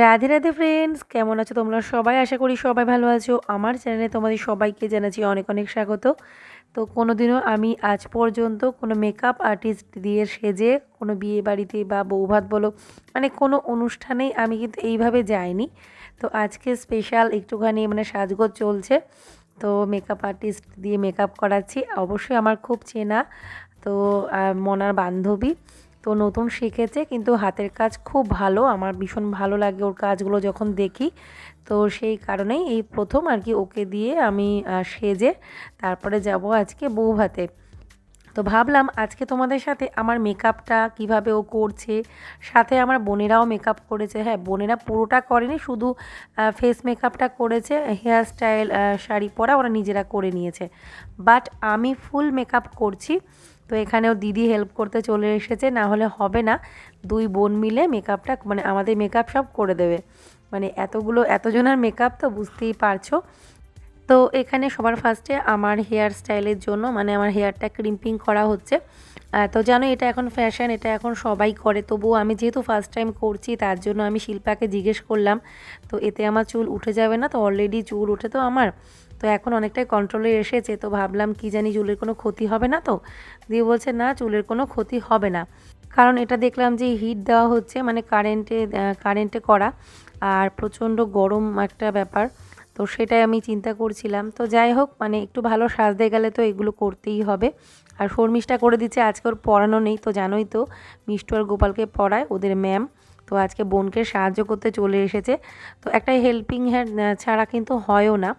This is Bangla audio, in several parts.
রাধে রাধে ফ্রেন্ডস কেমন আছো তোমরা? সবাই আশা করি সবাই ভালো আছো। আমার চ্যানেলে তোমাদের সবাইকে জানাচ্ছি অনেক অনেক স্বাগত। তো কোনো দিনও আমি আজ পর্যন্ত কোনো মেকআপ আর্টিস্ট দিয়ে সেজে, কোনো বিয়ে বাড়িতে বা বৌভাত বলো মানে কোনো অনুষ্ঠানেই আমি কিন্তু এইভাবে যাইনি। তো আজকে স্পেশাল একটুখানি মানে সাজগোজ চলছে। তো মেকআপ আর্টিস্ট দিয়ে মেকআপ করাচ্ছি। অবশ্যই আমার খুব চেনা, তো মনার বান্ধবী। তো নতুন শিখেছে, কিন্তু হাতের কাজ খুব ভালো, আমার ভীষণ ভালো লাগে ওর কাজগুলো যখন দেখি। তো সেই কারণেই এই প্রথম আর কি ওকে দিয়ে আমি সেজে তারপরে যাব আজকে বউ ভাতে তো ভাবলাম আজকে তোমাদের সাথে আমার মেকআপটা কীভাবে ও করছে, সাথে আমার বোনেরাও মেকআপ করেছে। হ্যাঁ বোনেরা পুরোটা করেনি, শুধু ফেস মেকআপটা করেছে হেয়ার স্টাইল শাড়ি পরা ওরা নিজেরা করে নিয়েছে। বাট আমি ফুল মেকআপ করছি, তো এখানেও দিদি হেল্প করতে চলে এসেছে, না হলে হবে না। দুই বোন মিলে মেকআপটা মানে আমাদের মেকআপ সব করে দেবে। মানে এতগুলো, এতজনের মেকআপ তো বুঝতেই পারছ। তো এখানে সবার ফার্স্টে আমার হেয়ার স্টাইলের জন্য মানে আমার হেয়ারটা ক্রিম্পিং করা হচ্ছে। তো জানো এটা এখন ফ্যাশন এটা এখন সবাই করে। তবুও আমি যেহেতু ফার্স্ট টাইম করছি, তার জন্য আমি শিল্পাকে জিজ্ঞেস করলাম। তো এতে আমার চুল উঠে যাবে না, তো অলরেডি চুল উঠে তো আমার। তো এখন অনেকটাই কন্ট্রোলে এসেছে, তো ভাবলাম কি জানি চুলের কোনো ক্ষতি হবে না তো? দিয়ে বলছে, না, চুলের কোনো ক্ষতি হবে না। কারণ এটা দেখলাম যে হিট দেওয়া হচ্ছে মানে কারেন্টে কারেন্টে করা। আর প্রচণ্ড গরম একটা ব্যাপার। তো সেটাই আমি চিন্তা করছিলাম। তো যাই হোক মানে একটু ভালো সাজতে গেলে তো এগুলো করতেই হবে। আর শর্মিষ্ঠা করে দিচ্ছে, আজকে ওর পড়ানো নেই, তো জানোই তো, মিষ্টু আর গোপালকে পড়ায় ওদের ম্যাম। তো আজকে বোনকে সাহায্য করতে চলে এসেছে। তো একটা হেল্পিং হ্যান্ড ছাড়া কিন্তু হয়ও না।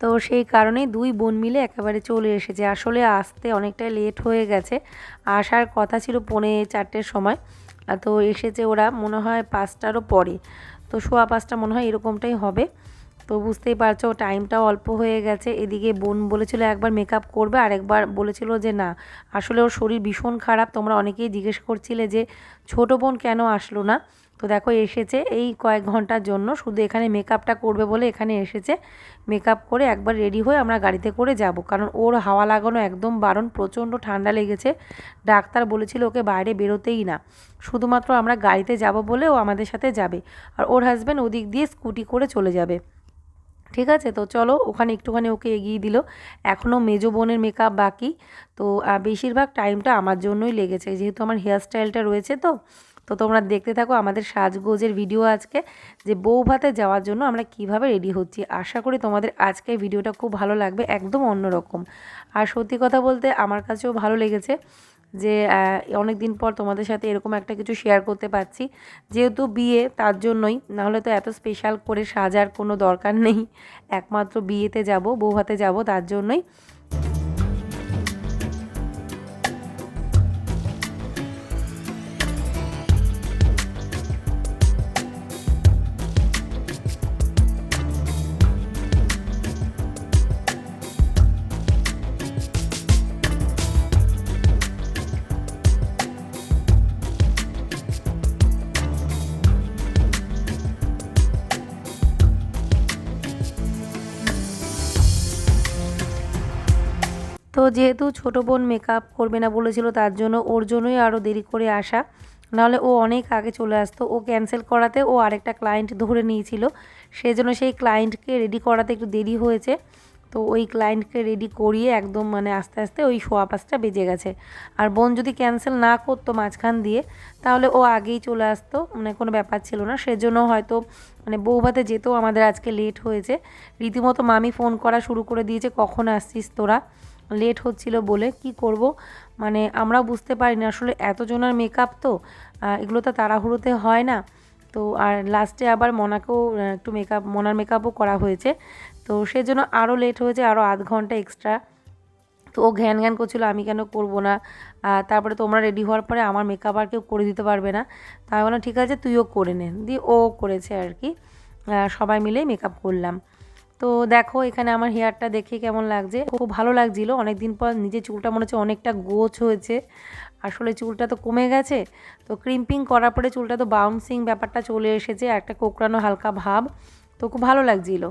তো সেই কারণেই দুই বোন মিলে একেবারে চলে এসেছে। আসলে আসতে অনেকটাই লেট হয়ে গেছে। আসার কথা ছিল পৌনে চারটের সময়। তো এসেছে ওরা, মনে হয় পাঁচটারও পরে। তো সোয়া পাঁচটা মনে হয় এরকমটাই হবে। তো বুঝতেই পারছ টাইমটাও অল্প হয়ে গেছে। এদিকে বোন বলেছিল একবার মেকআপ করবে, আর একবার বলেছিল যে না। আসলে ওর শরীর ভীষণ খারাপ, তোমরা অনেকেই জিজ্ঞেস করছিলে যে ছোট বোন কেন আসলো না? তো দেখো, এসেছে এই কয়েক ঘণ্টার জন্য, শুধু এখানে মেকআপটা করবে বলে এখানে এসেছে। মেকআপ করে একবার রেডি হয়ে আমরা গাড়িতে করে যাব, কারণ ওর হাওয়া লাগানো একদম বারণ, প্রচণ্ড ঠান্ডা লেগেছে। ডাক্তার বলেছিল ওকে বাইরে বেরোতেই না। শুধুমাত্র আমরা গাড়িতে যাব বলে ও আমাদের সাথে যাবে, আর ওর হাজব্যান্ড ওদিক দিয়ে স্কুটি করে চলে যাবে। ঠিক আছে? তো চলো ওখানে একটুখানি ওকে এগিয়ে দিল। এখনও মেজো বোনের মেকআপ বাকি। তো বেশিরভাগ টাইমটা আমার জন্যই লেগেছে। যেহেতু আমার হেয়ার স্টাইলটা রয়েছে তো তো তোমরা দেখতে থাকো আমাদের সাজগোজের ভিডিও আজকে যে বউ ভাতে যাওয়ার জন্য আমরা কীভাবে রেডি হচ্ছি। আশা করি তোমাদের আজকে ভিডিওটা খুব ভালো লাগবে, একদম অন্যরকম। আর সত্যি কথা বলতে আমার কাছেও ভালো লেগেছে। যে অনেক দিন পর তোমাদের সাথে এরকম একটা কিছু শেয়ার করতে পারছি। যেহেতু বিয়ে, তার জন্যই। নাহলে তো এত স্পেশাল করে সাজার কোনো দরকার নেই। একমাত্র বিয়েতে যাব, বৌভাতে যাব, তার জন্যই। তো যেহেতু ছোটো বোন মেকআপ করবে না বলেছিল, তার জন্য ওর জন্যই আরও দেরি করে আসা। নাহলে ও অনেক আগে চলে আসতো। ও ক্যান্সেল করাতে ও আরেকটা ক্লায়েন্ট ধরে নিয়েছিল। সেজন্য সেই ক্লায়েন্টকে রেডি করাতে একটু দেরি হয়েছে। তো ওই ক্লায়েন্টকে রেডি করিয়ে একদম মানে আস্তে আস্তে ওই সোয়া পাঁচটা বেজে গেছে। আর বোন যদি ক্যান্সেল না করতো মাঝখান দিয়ে, তাহলে ও আগেই চলে আসতো। মানে কোনো ব্যাপার ছিল না। সেজন্য হয়তো মানে বৌভাতে যেতেও আমাদের আজকে লেট হয়েছে। রীতিমতো মামি ফোন করা শুরু করে দিয়েছে, কখন আসছিস তোরা? লেট হচ্ছিল বলে কি করব? মানে আমরা বুঝতে পারি না আসলে এতজনের মেকআপ তো এগুলো তো তাড়াহুড়োতে হয় না। তো আর লাস্টে আবার মনাকেও একটু মেকআপ মনার মেকআপও করা হয়েছে। তো সেজন্য আরও লেট হয়েছে আরও আধ ঘণ্টা এক্সট্রা তো ও ঘ্যান ঘ্যান করছিল, আমি কেন করব না? তারপরে তোমরা রেডি হওয়ার পরে আমার মেকআপ আর কেউ করে দিতে পারবে না। তাই বললাম, ঠিক আছে, তুইও করে নে। দিয়ে ও করেছে আর কি। সবাই মিলেই মেকআপ করলাম। তো দেখো, এখানে আমার হেয়ারটা দেখে কেমন লাগছে? খুব ভালো লাগছিল। অনেক দিন পর নিজের চুলটা মনে হচ্ছে অনেকটা গোছ হয়েছে। আসলে চুলটা তো কমে গেছে। তো ক্রিম্পিং করার পরে চুলটা তো বাউন্সিং ব্যাপারটা চলে এসেছে একটা কোকড়ানো হালকা ভাব। তো খুব ভালো লাগছিল।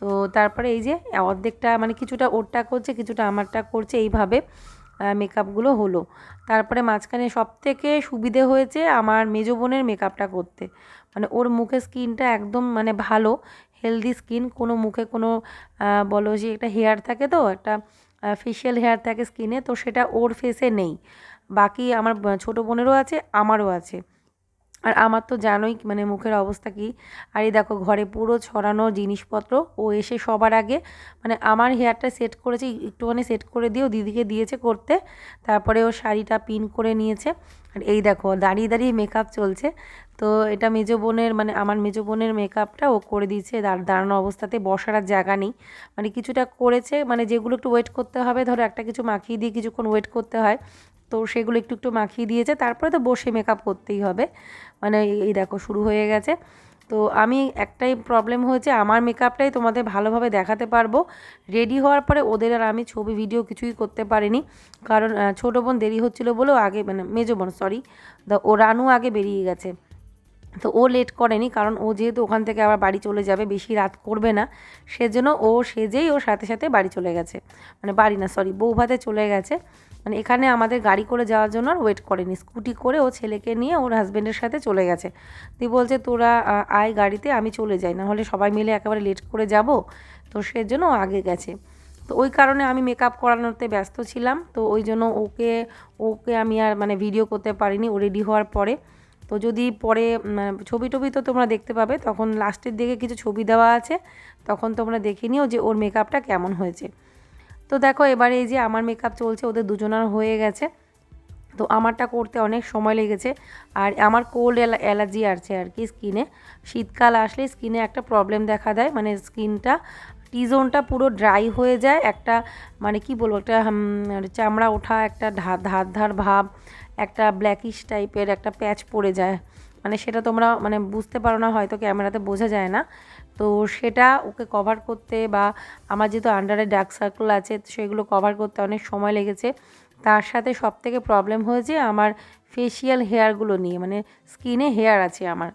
তো তারপরে এই যে, অর্ধেকটা মানে কিছুটা ওরটা করছে, কিছুটা আমারটা করছে, এইভাবে মেকআপগুলো হলো। তারপরে মাঝখানে সব থেকে সুবিধে হয়েছে আমার মেজো বোনের মেকআপটা করতে। মানে ওর মুখের স্কিনটা একদম মানে ভালো। হেলদি স্কিন কোনো মুখে কোনো বলো যে একটা হেয়ার থাকে তো, একটা ফেশিয়াল হেয়ার থাকে স্কিনে তো সেটা ওর ফেসে নেই। বাকি আমার ছোটো বোনেরও আছে, আমারও আছে। আর আমার তো জানোই মানে মুখের অবস্থা কী। আর এই দেখো ঘরে পুরো ছড়ানো জিনিসপত্র, ও এসে সবার আগে মানে আমার হেয়ারটা সেট করেছে, একটুখানি সেট করে দিয়ে ও দিদিকে দিয়েছে করতে। তারপরে ও শাড়িটা পিন করে নিয়েছে। আর এই দেখো দাঁড়িয়ে দাঁড়িয়ে মেকআপ চলছে। তো এটা মেজো বোনের মানে আমার মেজো বোনের মেকআপটা ও করে দিয়েছে দাঁড়ানো অবস্থাতে, বসার আর জায়গা নেই। মানে কিছুটা করেছে মানে যেগুলো একটু ওয়েট করতে হবে, ধরো একটা কিছু মাখিয়ে দিয়ে কিছুক্ষণ ওয়েট করতে হয়। তো সেগুলো একটু একটু মাখিয়ে দিয়েছে। তারপরে তো বসে মেকআপ করতেই হবে। মানে এই দেখো শুরু হয়ে গেছে। তো আমি একটাই প্রবলেম হয়েছে, আমার মেকআপটাই তোমাদের ভালোভাবে দেখাতে পারব। রেডি হওয়ার পরে ওদের আর আমি ছবি ভিডিও কিছুই করতে পারিনি। কারণ ছোটো বোন দেরি হচ্ছিল বলেও আগে মানে মেজো বোন সরি ও রানু আগে বেরিয়ে গেছে। তো ও লেট করেনি, কারণ ও যেহেতু ওখান থেকে আবার বাড়ি চলে যাবে, বেশি রাত করবে না। সেজন্য ও সেজেই ওর সাথে সাথে বাড়ি চলে গেছে। মানে বাড়ি না সরি বৌভাতে চলে গেছে। মানে এখানে আমাদের গাড়ি করে যাওয়ার জন্য আর ওয়েট করেনি। স্কুটি করে ও ছেলেকে নিয়ে ওর হাজব্যান্ডের সাথে চলে গেছে। দিয়ে বলছে, তোরা আয় গাড়িতে, আমি চলে যাই। না হলে সবাই মিলে একেবারে লেট করে যাব। তো সেজন্য ও আগে গেছে। তো ওই কারণে আমি মেকআপ করানোতে ব্যস্ত ছিলাম। তো ওই জন্য ওকে ওকে আমি আর মানে ভিডিও করতে পারিনি। ও রেডি হওয়ার পরে। তো যদি পরে ছবি টবি তো তোমরা দেখতে পাবে। তখন লাস্টের দিকে কিছু ছবি দেওয়া আছে। তখন তোমরা দেখে নিও যে ওর মেকআপটা কেমন হয়েছে। তো দেখো এবারে এই যে আমার মেকআপ চলছে, ওদের দুজনার হয়ে গেছে। তো আমারটা করতে অনেক সময় লেগেছে। আর আমার কোল্ড অ্যালার্জি আছে আর কি স্কিনে শীতকাল আসলে স্কিনে একটা প্রবলেম দেখা দেয় মানে স্কিনটা টি জোনটা পুরো ড্রাই হয়ে যায়, একটা মানে কি বলব, একটা চামড়া ওঠা, একটা ধার ধার ভাব, একটা ব্ল্যাকিশ টাইপের একটা প্যাচ পড়ে যায়। মানে সেটা তোমরা মানে বুঝতে পারো না, হয়তো ক্যামেরাতে বোঝা যায় না। তো সেটা ওকে কভার করতে বা আমার যেহেতু আন্ডারে ডার্ক সার্কেল আছে সেগুলো কভার করতে অনেক সময় লেগেছে। তার সাথে সব থেকে প্রবলেম হয়েছে আমার ফেসিয়াল হেয়ারগুলো নিয়ে মানে স্কিনে হেয়ার আছে আমার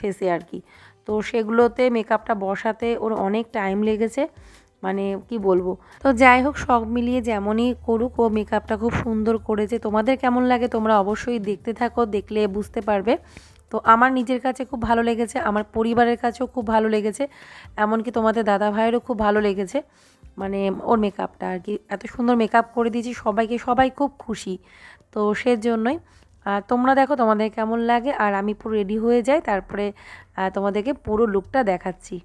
ফেসে আর কি। তো সেগুলোতে মেকআপটা বসাতে ওর অনেক টাইম লেগেছে মানে কি বলব। তো যাই হোক, সব মিলিয়ে যেমনই করুক, ও মেকআপটা খুব সুন্দর করেছে। তোমাদের কেমন লাগে তোমরা অবশ্যই দেখতে থাকো, দেখলে বুঝতে পারবে। তো আমার নিজের কাছে খুব ভালো লেগেছে, আমার পরিবারের কাছেও খুব ভালো লেগেছে, এমনকি তোমাদের দাদা ভাইয়েরও খুব ভালো লেগেছে। মানে ওর মেকআপটা আর কি, এত সুন্দর মেকআপ করে দিয়েছি, সবাইকে সবাই খুব খুশি। তো সেজন্যই তোমরা দেখো তোমাদের কেমন লাগে, আর আমি পুরো রেডি হয়ে যাই, তারপরে তোমাদেরকে পুরো লুকটা দেখাচ্ছি।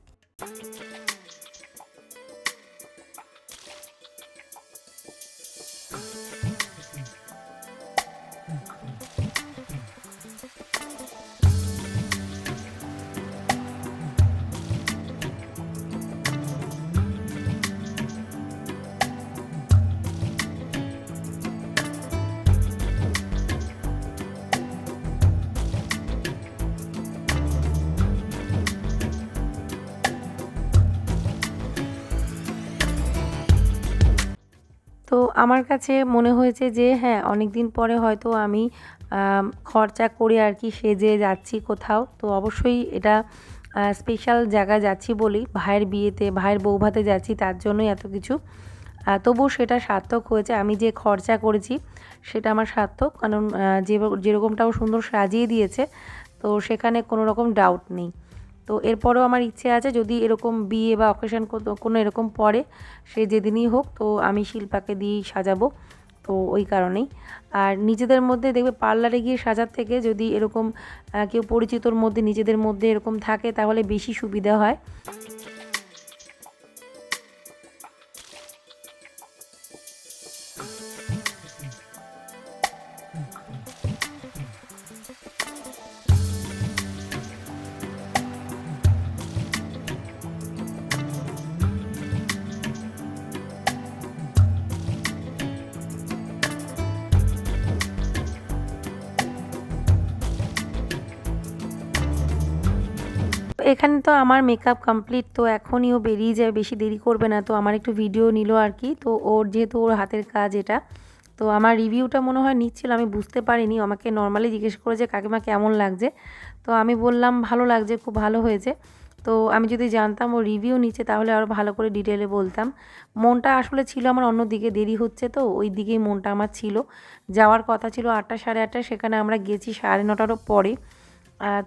আমার কাছে মনে হয়েছে যে হ্যাঁ অনেক দিন পরে হয়তো আমি খরচা করে আর কি সেজে যাচ্ছি কোথাও। তো অবশ্যই এটা স্পেশাল জায়গায় যাচ্ছি বলি ভাইয়ের বিয়েতে, ভাইয়ের বৌভাতে যাচ্ছি, তার জন্যই এত কিছু। তবুও সেটা সার্থক হয়েছে। আমি যে খরচা করেছি, সেটা আমার সার্থক। কারণ যে, যেরকমটাও সুন্দর সাজিয়ে দিয়েছে, তো সেখানে কোনো রকম ডাউট নেই। তো এরপরও আমার ইচ্ছে আছে যদি এরকম বিয়ে বা অকেশন কোনো এরকম পরে সে যেদিনই হোক, তো আমি শিল্পাকে দিয়েই সাজাবো, তো ওই কারণেই। আর নিজেদের মধ্যে দেখবে পার্লারে গিয়ে সাজার থেকে যদি এরকম কেউ পরিচিতর মধ্যে নিজেদের মধ্যে এরকম থাকে, তাহলে বেশি সুবিধা হয়। এখানে তো আমার মেকআপ কমপ্লিট তো এখনই ও বেরিয়ে যায়, বেশি দেরি করবে না। তো আমার একটু ভিডিও নিল আর কি। তো ওর যেহেতু ওর হাতের কাজ এটা, তো আমার রিভিউটা মনে হয় নিচ্ছিল, আমি বুঝতে পারিনি। আমাকে নর্মালি জিজ্ঞেস করেছে, কাকিমা, কেমন লাগছে? তো আমি বললাম, ভালো লাগছে, খুব ভালো হয়েছে। তো আমি যদি জানতাম ও রিভিউ নিচ্ছে, তাহলে আরও ভালো করে ডিটেলে বলতাম। মনটা আসলে ছিল আমার অন্য দিকে, দেরি হচ্ছে তো, ওই দিকেই মনটা আমার ছিল। যাওয়ার কথা ছিল আটটা, সাড়ে আটটা, সেখানে আমরা গেছি সাড়ে নটারও পরে।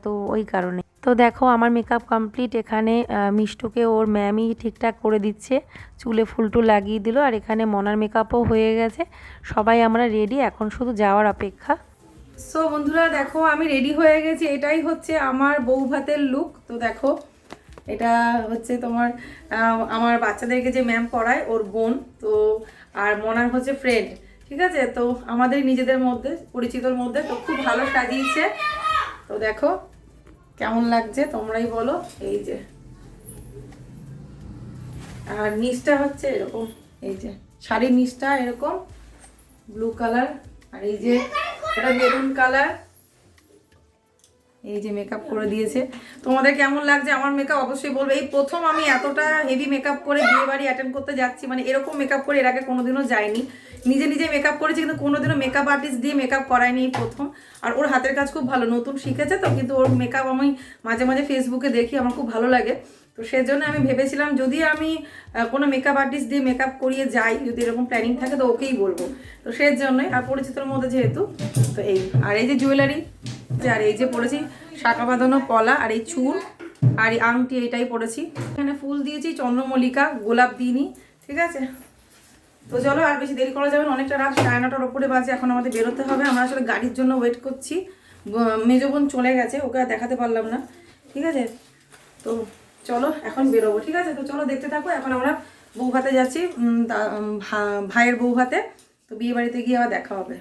তো ওই কারণে। তো দেখো আমার মেকআপ কমপ্লিট এখানে মিষ্টুকে ওর ম্যামই ঠিকঠাক করে দিচ্ছে। চুলে ফুলটু লাগিয়ে দিল আর এখানে মনার মেকআপও হয়ে গেছে। সবাই আমরা রেডি এখন শুধু যাওয়ার অপেক্ষা। সো বন্ধুরা, দেখো, আমি রেডি হয়ে গেছি। এটাই হচ্ছে আমার বউ ভাতের লুক তো দেখো, এটা হচ্ছে তোমার আমার বাচ্চাদেরকে যে ম্যাম পড়ায়, ওর বোন। তো, আর মনার হচ্ছে ফ্রেন্ড ঠিক আছে? তো আমাদের নিজেদের মধ্যে, পরিচিতর মধ্যে, তো খুব ভালো সাজিয়েছে। তো দেখো কেমন লাগছে তোমরাই বলো, এই যে। আর নিচটা হচ্ছে এরকম, এই যে। শাড়ির নিচটা এরকম ব্লু কালার আর এই যে এটা মেরুন কালার এই যে মেকআপ করে দিয়েছে। তোমাদের কেমন লাগছে? আমার মেকআপ অবশ্যই বলবে। এই প্রথম আমি এতটা হেভি মেকআপ করে বিয়ে বাড়ি অ্যাটেন্ড করতে যাচ্ছি মানে এরকম মেকআপ করে এর আগে কোনোদিনও যাইনি। নিজে নিজে মেকআপ করেছি, কিন্তু কোনোদিনও মেকআপ আর্টিস্ট দিয়ে মেকআপ করায়নি প্রথম। আর ওর হাতের কাজ খুব ভালো, নতুন শিখেছে তো, কিন্তু ওর মেকআপ আমি মাঝে মাঝে ফেসবুকে দেখি, আমার খুব ভালো লাগে। তো সেজন্য আমি ভেবেছিলাম, যদি আমি কোনো মেকআপ আর্টিস্ট দিয়ে মেকআপ করিয়ে যাই, যদি এরকম প্ল্যানিং থাকে, তো ওকেই বলব। তো সেই জন্যই আর পরিচিতর মধ্যে যেহেতু, তো এই। আর এই যে জুয়েলারি যে আর এই যে পড়েছি শাঁখা বাঁধানো পলা আর এই চুল, আর এই আংটি এটাই পড়েছি এখানে ফুল দিয়েছি, চন্দ্রমল্লিকা, গোলাপ দিইনি, ঠিক আছে? তো চলো আর বেশি দেরি করা যাবে না, অনেকটা রাত, সাড়ে নটার ওপরে বাজে, এখন আমাদের বেরোতে হবে। আমরা আসলে গাড়ির জন্য ওয়েট করছি। মেজবন মেজো বোন চলে গেছে, ওকে দেখাতে পারলাম না। ঠিক আছে? তো চলো, এখন বেরোবো, ঠিক আছে? তো চলো দেখতে থাকো, এখন আমরা বউ যাচ্ছি। ভাইয়ের বউ তো বিয়ে বাড়িতে গিয়ে আবার দেখা হবে।